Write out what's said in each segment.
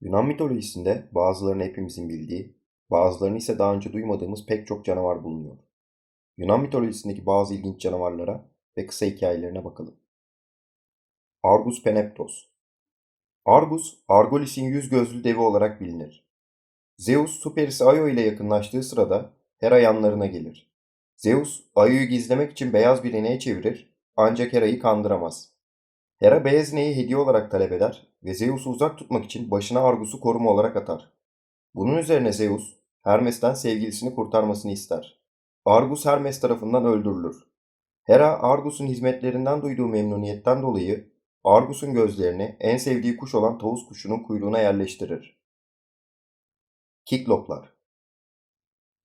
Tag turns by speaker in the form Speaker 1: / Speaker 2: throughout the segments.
Speaker 1: Yunan mitolojisinde bazılarını hepimizin bildiği, bazılarını ise daha önce duymadığımız pek çok canavar bulunuyor. Yunan mitolojisindeki bazı ilginç canavarlara ve kısa hikayelerine bakalım. Argus Peneptos Argus, Argolis'in yüz gözlü devi olarak bilinir. Zeus, su perisi Aio ile yakınlaştığı sırada Hera yanlarına gelir. Zeus, Aio'yu gizlemek için beyaz bir ineğe çevirir ancak Hera'yı kandıramaz. Hera beyaz ineği hediye olarak talep eder ve Zeus'u uzak tutmak için başına Argus'u koruma olarak atar. Bunun üzerine Zeus, Hermes'ten sevgilisini kurtarmasını ister. Argus Hermes tarafından öldürülür. Hera, Argus'un hizmetlerinden duyduğu memnuniyetten dolayı Argus'un gözlerini en sevdiği kuş olan tavus kuşunun kuyruğuna yerleştirir. Kikloplar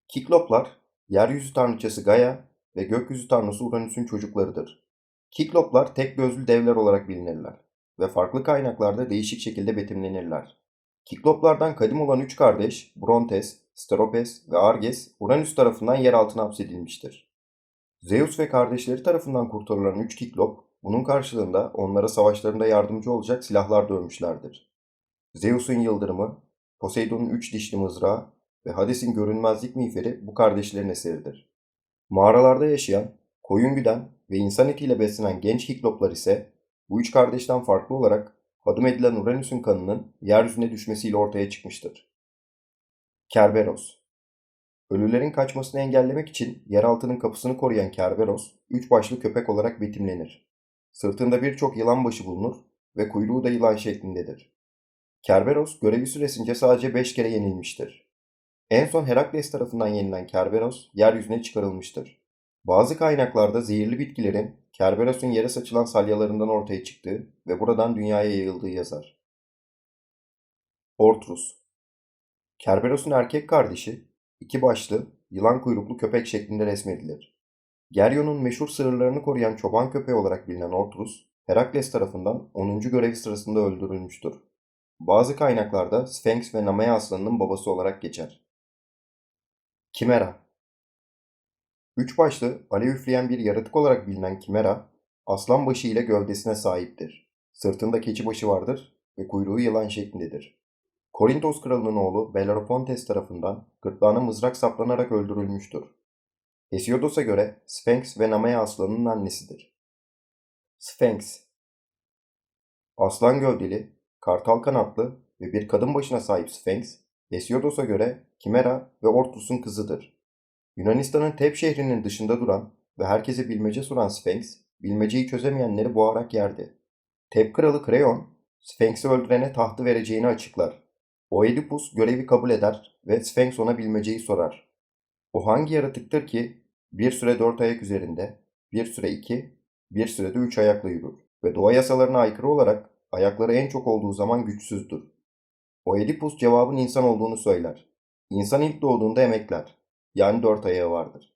Speaker 1: Kikloplar, yeryüzü tanrıçası Gaia ve gökyüzü tanrısı Uranüs'ün çocuklarıdır. Kikloplar tek gözlü devler olarak bilinirler ve farklı kaynaklarda değişik şekilde betimlenirler. Kikloplardan kadim olan üç kardeş Brontes, Steropes ve Arges Uranüs tarafından yer altına hapsedilmiştir. Zeus ve kardeşleri tarafından kurtarılan üç Kiklop bunun karşılığında onlara savaşlarında yardımcı olacak silahlar dövmüşlerdir. Zeus'un yıldırımı, Poseidon'un üç dişli mızrağı ve Hades'in görünmezlik miğferi bu kardeşlerin eseridir. Mağaralarda yaşayan, koyun güden ve insan etiyle beslenen genç Kikloplar ise bu üç kardeşten farklı olarak adım edilen Uranüs'ün kanının yeryüzüne düşmesiyle ortaya çıkmıştır. Kerberos Ölülerin kaçmasını engellemek için yeraltının kapısını koruyan Kerberos, üç başlı köpek olarak betimlenir. Sırtında birçok yılan başı bulunur ve kuyruğu da yılan şeklindedir. Kerberos görevi süresince sadece beş kere yenilmiştir. En son Herakles tarafından yenilen Kerberos yeryüzüne çıkarılmıştır. Bazı kaynaklarda zehirli bitkilerin Kerberos'un yere saçılan salyalarından ortaya çıktığı ve buradan dünyaya yayıldığı yazar. Ortrus Kerberos'un erkek kardeşi, iki başlı, yılan kuyruklu köpek şeklinde resmedilir. Geryon'un meşhur sırlarını koruyan çoban köpeği olarak bilinen Ortrus, Herakles tarafından 10. görevi sırasında öldürülmüştür. Bazı kaynaklarda Sphinx ve Namaya aslanının babası olarak geçer. Kimera Üç başlı, alev üfleyen bir yaratık olarak bilinen Kimera, aslan başı ile gövdesine sahiptir. Sırtında keçi başı vardır ve kuyruğu yılan şeklindedir. Korintos kralının oğlu Belleropontes tarafından gırtlağına mızrak saplanarak öldürülmüştür. Hesiodos'a göre Sphinx ve Namaya aslanının annesidir. Sphinx Aslan gövdeli, kartal kanatlı ve bir kadın başına sahip Sphinx, Hesiodos'a göre Kimera ve Ortus'un kızıdır. Yunanistan'ın Tep şehrinin dışında duran ve herkese bilmece soran Sphinx, bilmeceyi çözemeyenleri boğarak yerdi. Tep kralı Kreon, Sphinx'i öldürene tahtı vereceğini açıklar. Oedipus görevi kabul eder ve Sphinx ona bilmeceyi sorar. O hangi yaratıktır ki bir süre dört ayak üzerinde, bir süre iki, bir sürede üç ayakla yürür ve doğa yasalarına aykırı olarak ayakları en çok olduğu zaman güçsüzdür. Oedipus cevabın insan olduğunu söyler. İnsan ilk doğduğunda emekler, yani dört ayağı vardır.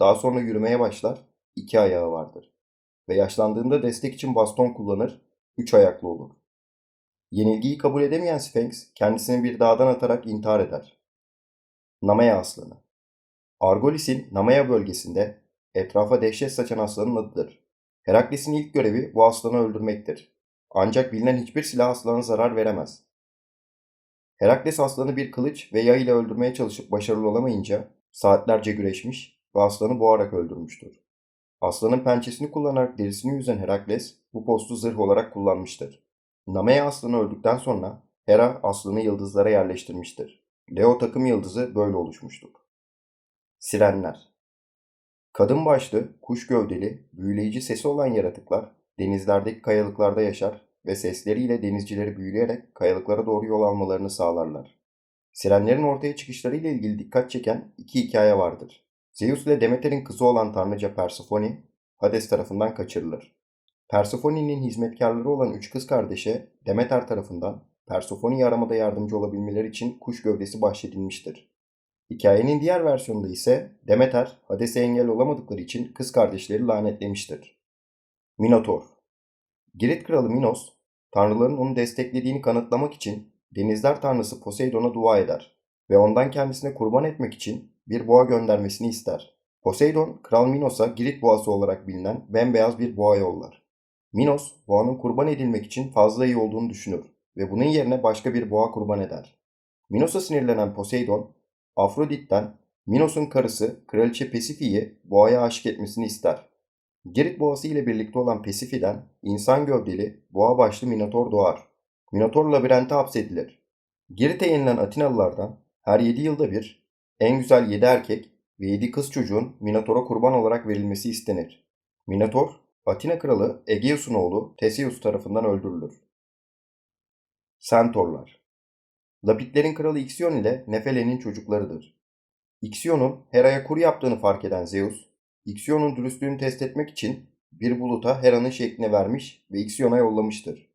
Speaker 1: Daha sonra yürümeye başlar, iki ayağı vardır. Ve yaşlandığında destek için baston kullanır, üç ayaklı olur. Yenilgiyi kabul edemeyen Sphinx kendisini bir dağdan atarak intihar eder. Namaya aslanı Argolis'in Namaya bölgesinde etrafa dehşet saçan aslanın adıdır. Herakles'in ilk görevi bu aslanı öldürmektir. Ancak bilinen hiçbir silah aslana zarar veremez. Herakles aslanı bir kılıç ve yay ile öldürmeye çalışıp başarılı olamayınca saatlerce güreşmiş ve aslanı boğarak öldürmüştür. Aslanın pençesini kullanarak derisini yüzen Herakles bu postu zırh olarak kullanmıştır. Namaya aslanı öldükten sonra Hera aslanı yıldızlara yerleştirmiştir. Leo takım yıldızı böyle oluşmuştur. Sirenler Kadın başlı, kuş gövdeli, büyüleyici sesi olan yaratıklar denizlerdeki kayalıklarda yaşar ve sesleriyle denizcileri büyüleyerek kayalıklara doğru yol almalarını sağlarlar. Sirenlerin ortaya çıkışlarıyla ilgili dikkat çeken iki hikaye vardır. Zeus ile Demeter'in kızı olan tanrıca Persephone, Hades tarafından kaçırılır. Persephone'nin hizmetkarları olan üç kız kardeşe Demeter tarafından Persephone'yi aramada yardımcı olabilmeleri için kuş gövdesi bahşedilmiştir. Hikayenin diğer versiyonunda ise Demeter, Hades'e engel olamadıkları için kız kardeşleri lanetlemiştir. Minotor Girit kralı Minos, tanrıların onu desteklediğini kanıtlamak için denizler tanrısı Poseidon'a dua eder ve ondan kendisine kurban etmek için bir boğa göndermesini ister. Poseidon, Kral Minos'a Girit boğası olarak bilinen bembeyaz bir boğa yollar. Minos, boğanın kurban edilmek için fazla iyi olduğunu düşünür ve bunun yerine başka bir boğa kurban eder. Minos'a sinirlenen Poseidon, Afrodit'ten Minos'un karısı Kraliçe Pasifi'yi boğaya aşık etmesini ister. Girit boğası ile birlikte olan Pasifi'den insan gövdeli boğa başlı Minotor doğar. Minotor labirente hapsedilir. Girit'e yenilen Atinalılardan her 7 yılda bir en güzel 7 erkek ve 7 kız çocuğun Minotor'a kurban olarak verilmesi istenir. Minotor, Atina kralı Egeus'un oğlu Theseus tarafından öldürülür. Sentorlar Lapitlerin kralı Ixion ile Nefele'nin çocuklarıdır. Ixion'un Hera'ya kur yaptığını fark eden Zeus, Ixion'un dürüstlüğünü test etmek için bir buluta Hera'nın şeklini vermiş ve Ixion'a yollamıştır.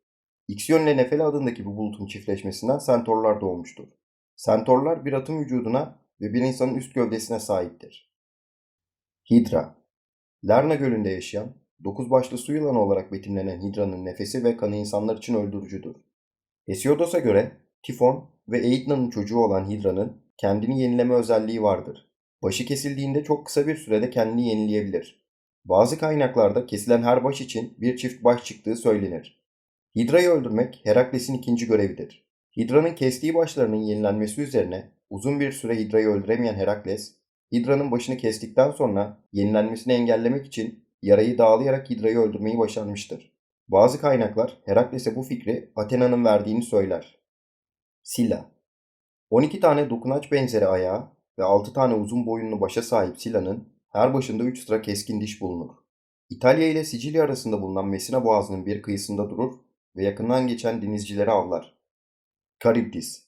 Speaker 1: Ixion ile Nefele adındaki bu bulutun çiftleşmesinden sentorlar doğmuştur. Sentorlar bir atın vücuduna ve bir insanın üst gövdesine sahiptir. Hidra Lerna Gölü'nde yaşayan, dokuz başlı su yılanı olarak betimlenen Hidra'nın nefesi ve kanı insanlar için öldürücüdür. Hesiodos'a göre Tifon ve Eidna'nın çocuğu olan Hidra'nın kendini yenileme özelliği vardır. Başı kesildiğinde çok kısa bir sürede kendini yenileyebilir. Bazı kaynaklarda kesilen her baş için bir çift baş çıktığı söylenir. Hidra'yı öldürmek Herakles'in ikinci görevidir. Hidra'nın kestiği başlarının yenilenmesi üzerine uzun bir süre Hidra'yı öldüremeyen Herakles, Hidra'nın başını kestikten sonra yenilenmesini engellemek için yarayı dağlayarak Hidra'yı öldürmeyi başarmıştır. Bazı kaynaklar Herakles'e bu fikri Athena'nın verdiğini söyler. Silla 12 tane dokunaç benzeri ayağı ve 6 tane uzun boyunlu başa sahip Silla'nın her başında 3 sıra keskin diş bulunur. İtalya ile Sicilya arasında bulunan Messina boğazının bir kıyısında durur ve yakından geçen denizcileri avlar. Karibdis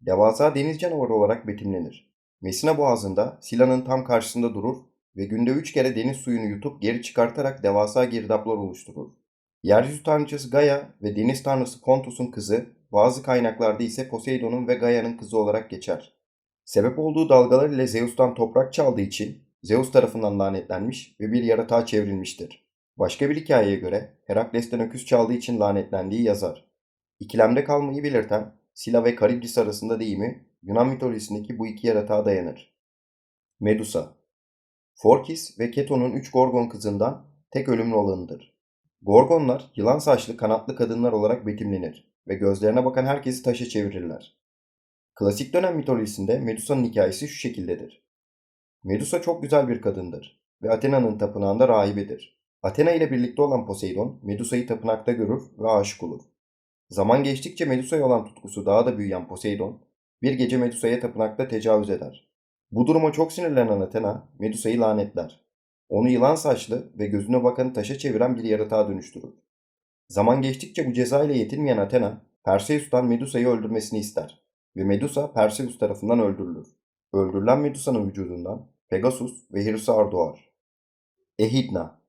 Speaker 1: Devasa deniz canavarı olarak betimlenir. Messina boğazında Silla'nın tam karşısında durur ve günde 3 kere deniz suyunu yutup geri çıkartarak devasa girdaplar oluşturur. Yeryüzü tanrıçası Gaia ve deniz tanrısı Pontus'un kızı, bazı kaynaklarda ise Poseidon'un ve Gaia'nın kızı olarak geçer. Sebep olduğu dalgalar ile Zeus'tan toprak çaldığı için Zeus tarafından lanetlenmiş ve bir yaratığa çevrilmiştir. Başka bir hikayeye göre Herakles'ten öküz çaldığı için lanetlendiği yazar. İkilemde kalmayı belirten Sila ve Karibdis arasında deyimi Yunan mitolojisindeki bu iki yaratığa dayanır. Medusa Forkis ve Keto'nun üç Gorgon kızından tek ölümlü olanıdır. Gorgonlar yılan saçlı kanatlı kadınlar olarak betimlenir ve gözlerine bakan herkesi taşa çevirirler. Klasik dönem mitolojisinde Medusa'nın hikayesi şu şekildedir. Medusa çok güzel bir kadındır ve Athena'nın tapınağında rahibedir. Athena ile birlikte olan Poseidon, Medusa'yı tapınakta görür ve aşık olur. Zaman geçtikçe Medusa'ya olan tutkusu daha da büyüyen Poseidon, bir gece Medusa'ya tapınakta tecavüz eder. Bu duruma çok sinirlenen Athena, Medusa'yı lanetler. Onu yılan saçlı ve gözüne bakanı taşa çeviren bir yaratığa dönüştürür. Zaman geçtikçe bu ceza ile yetinmeyen Athena, Perseus'tan Medusa'yı öldürmesini ister ve Medusa Perseus tarafından öldürülür. Öldürülen Medusa'nın vücudundan Pegasus ve Hirusar doğar. Ehidna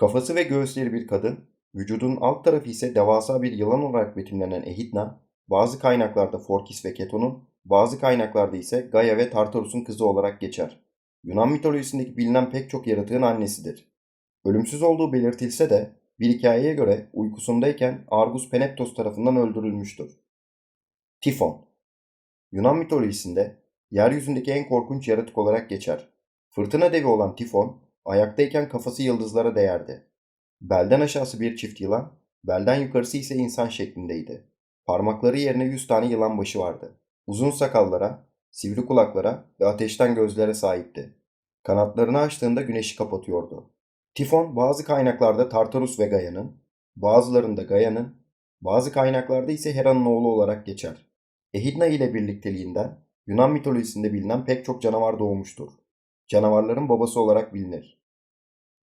Speaker 1: Kafası ve göğüsleri bir kadın, vücudunun alt tarafı ise devasa bir yılan olarak betimlenen Ehidna, bazı kaynaklarda Forkis ve Keto'nun, bazı kaynaklarda ise Gaia ve Tartarus'un kızı olarak geçer. Yunan mitolojisindeki bilinen pek çok yaratığın annesidir. Ölümsüz olduğu belirtilse de bir hikayeye göre uykusundayken Argus Peneptos tarafından öldürülmüştür. Tifon Yunan mitolojisinde yeryüzündeki en korkunç yaratık olarak geçer. Fırtına devi olan Tifon, ayaktayken kafası yıldızlara değerdi. Belden aşağısı bir çift yılan, belden yukarısı ise insan şeklindeydi. Parmakları yerine yüz tane yılan başı vardı. Uzun sakallara, sivri kulaklara ve ateşten gözlere sahipti. Kanatlarını açtığında güneşi kapatıyordu. Tifon bazı kaynaklarda Tartarus ve Gaia'nın, bazılarında Gaia'nın, bazı kaynaklarda ise Hera'nın oğlu olarak geçer. Ehidna ile birlikteliğinden Yunan mitolojisinde bilinen pek çok canavar doğmuştur. Canavarların babası olarak bilinir.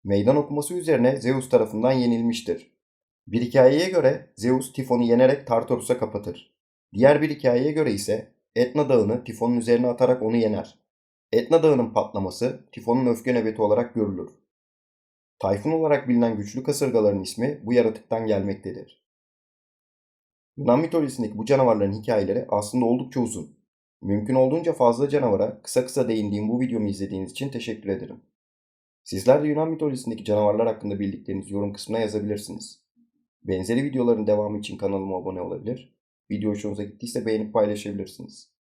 Speaker 1: Meydan okuması üzerine Zeus tarafından yenilmiştir. Bir hikayeye göre Zeus Tifon'u yenerek Tartarus'a kapatır. Diğer bir hikayeye göre ise Etna Dağı'nı Tifon'un üzerine atarak onu yener. Etna Dağı'nın patlaması Tifon'un öfke nöbeti olarak görülür. Tayfun olarak bilinen güçlü kasırgaların ismi bu yaratıktan gelmektedir. Yunan mitolojisindeki bu canavarların hikayeleri aslında oldukça uzun. Mümkün olduğunca fazla canavara kısa kısa değindiğim bu videomu izlediğiniz için teşekkür ederim. Sizler de Yunan mitolojisindeki canavarlar hakkında bildiklerinizi yorum kısmına yazabilirsiniz. Benzeri videoların devamı için kanalıma abone olabilir. Video hoşunuza gittiyse beğenip paylaşabilirsiniz.